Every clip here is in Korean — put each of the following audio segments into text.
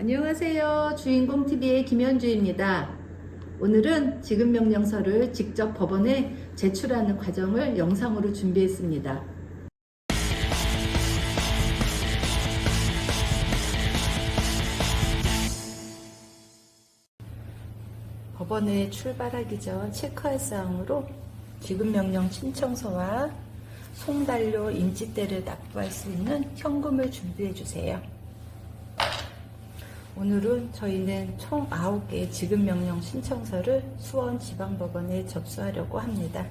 안녕하세요. 주인공 TV의 김현주입니다. 오늘은 지급 명령서를 직접 법원에 제출하는 과정을 영상으로 준비했습니다. 법원에 출발하기 전 체크할 사항으로 지급 명령 신청서와 송달료 인지대를 납부할 수 있는 현금을 준비해 주세요. 오늘은 저희는 총 9개의 지급명령 신청서를 수원지방법원에 접수하려고 합니다.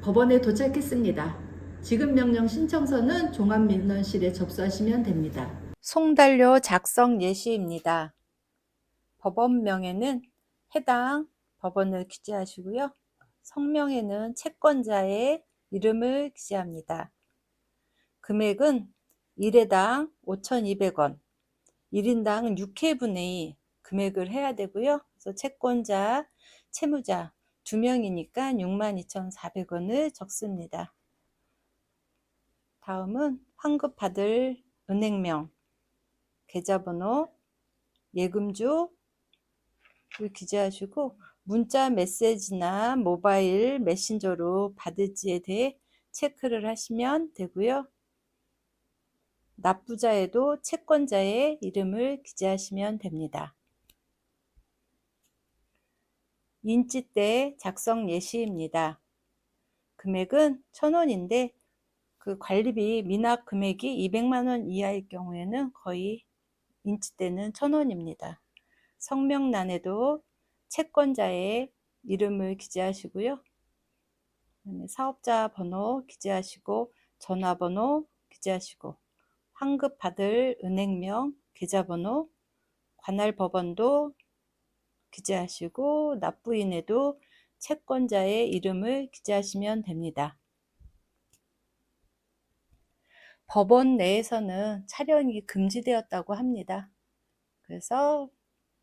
법원에 도착했습니다. 지급명령 신청서는 종합민원실에 접수하시면 됩니다. 송달료 작성 예시입니다. 법원명에는 해당 법원을 기재하시고요. 성명에는 채권자의 이름을 기재합니다. 금액은 1회당 5,200원, 1인당 6회분의 2 금액을 해야 되고요. 그래서 채권자, 채무자 두 명이니까 62,400원을 적습니다. 다음은 환급 받을 은행명, 계좌번호, 예금주를 기재하시고 문자 메시지나 모바일 메신저로 받을지에 대해 체크를 하시면 되고요. 납부자에도 채권자의 이름을 기재하시면 됩니다. 인지대 작성 예시입니다. 금액은 1000원인데 그 관리비 미납 금액이 200만 원 이하일 경우에는 거의 인지대는 1000원입니다. 성명란에도 채권자의 이름을 기재하시고요. 사업자 번호 기재하시고 전화번호 기재하시고 환급 받을 은행명, 계좌번호, 관할 법원도 기재하시고 납부인에도 채권자의 이름을 기재하시면 됩니다. 법원 내에서는 촬영이 금지되었다고 합니다. 그래서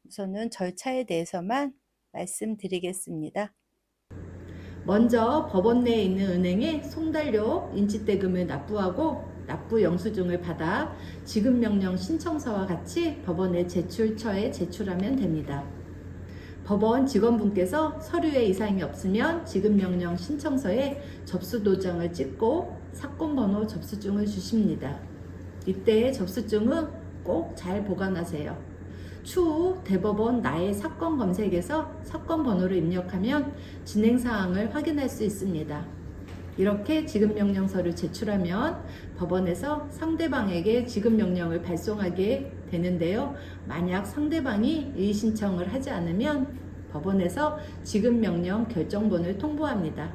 우선은 절차에 대해서만 말씀드리겠습니다. 먼저 법원 내에 있는 은행에 송달료 인지대금을 납부하고 납부 영수증을 받아 지급명령 신청서와 같이 법원의 제출처에 제출하면 됩니다. 법원 직원분께서 서류에 이상이 없으면 지급명령 신청서에 접수 도장을 찍고 사건번호 접수증을 주십니다. 이때 접수증은 꼭 잘 보관하세요. 추후 대법원 나의 사건 검색에서 사건 번호를 입력하면 진행 사항을 확인할 수 있습니다. 이렇게 지급 명령서를 제출하면 법원에서 상대방에게 지급 명령을 발송하게 되는데요. 만약 상대방이 이의 신청을 하지 않으면 법원에서 지급 명령 결정본을 통보합니다.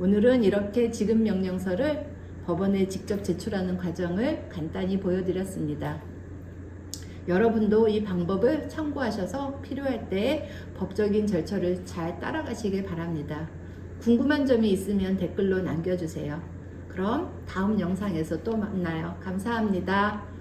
오늘은 이렇게 지급 명령서를 법원에 직접 제출하는 과정을 간단히 보여드렸습니다. 여러분도 이 방법을 참고하셔서 필요할 때 법적인 절차를 잘 따라가시길 바랍니다. 궁금한 점이 있으면 댓글로 남겨주세요. 그럼 다음 영상에서 또 만나요. 감사합니다.